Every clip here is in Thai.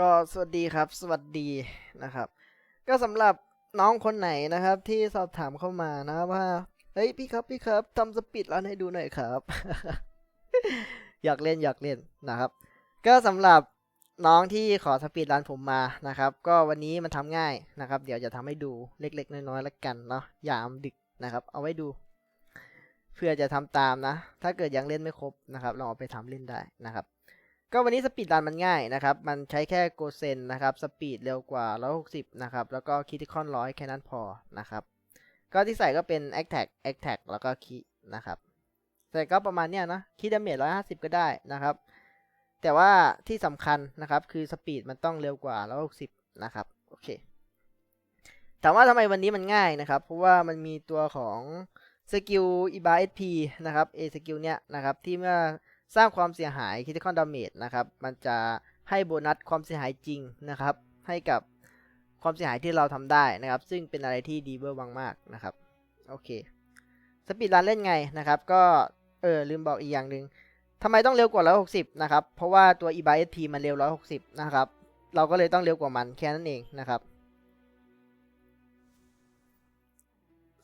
ก็สวัสดีครับ สวัสดีนะครับ ก็สำหรับน้องคนไหนนะครับ ที่สอบถามเข้ามานะว่าเฮ้ยพี่ครับพี่ครับทำสปีดรันให้ดูหน่อยครับ อยากเล่นอยากเล่นนะครับ ก็สำหรับน้องที่ขอสปีดรันผมมานะครับ ก็วันนี้มันทำง่ายนะครับ เดี๋ยวจะทำให้ดูเล็ก ๆ น้อยๆแล้วกันเนาะยามดึกนะครับ เอาไว้ดู เพื่อจะทำตามนะ ถ้าเกิดยังเล่นไม่ครบนะครับลองเอาไปทำเล่นได้นะครับ ก็วันนี้สปีดรันมันง่ายนะครับ มันใช้แค่โกเซนนะครับสปีดเร็วกว่า 160 นะครับ แล้วก็คิติคอนร้อยแค่นั้นพอนะครับ ก็ที่ใส่ก็เป็น a c t a c a c t a c แท็กแล้วก็คีนะครับแต่ก็ประมาณเนี้ยนะคีดาเมจ150 ก็ได้นะครับ แต่ว่าที่สำคัญนะครับคือสปีดมันต้องเร็วกว่า 160 นะครับ โอเคถามว่าทำไมวันนี้มันง่ายนะครับ เพราะว่ามันมีตัวของสกิลอีบาเอสพีนะครับเอสกิลเนี้ยนะครับที่เมื่อ สร้างความเสียหาย critical damage นะครับมันจะให้โบนัสความเสียหายจริงนะครับ ให้กับความเสียหายที่เราทำได้นะครับ ซึ่งเป็นอะไรที่ดีเวอร์วังมากนะครับโอเคสปีดรันเล่นไงนะครับ ก็เออลืมบอกอีกอย่างหนึ่งทำไมต้องเร็วกว่า 160 นะครับ เพราะว่าตัว e b a SP มันเร็ว 160 นะครับ เราก็เลยต้องเร็วกว่ามันแค่นั้นเองนะครับ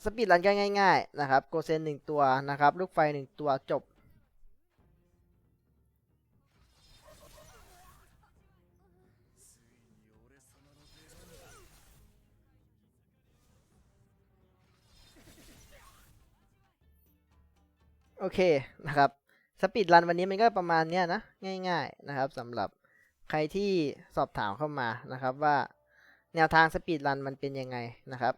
สปีดรันก็ง่าย ๆ นะครับ โกเซนหนึ่งตัวนะครับ ลูกไฟหนึ่งตัวจบ โอเคนะครับสปีดรันวันนี้มันก็ประมาณเนี้ยนะ ง่าย ๆนะครับสำหรับใครที่สอบถามเข้ามานะครับว่าแนวทางสปีดรันมันเป็นยังไงนะครับ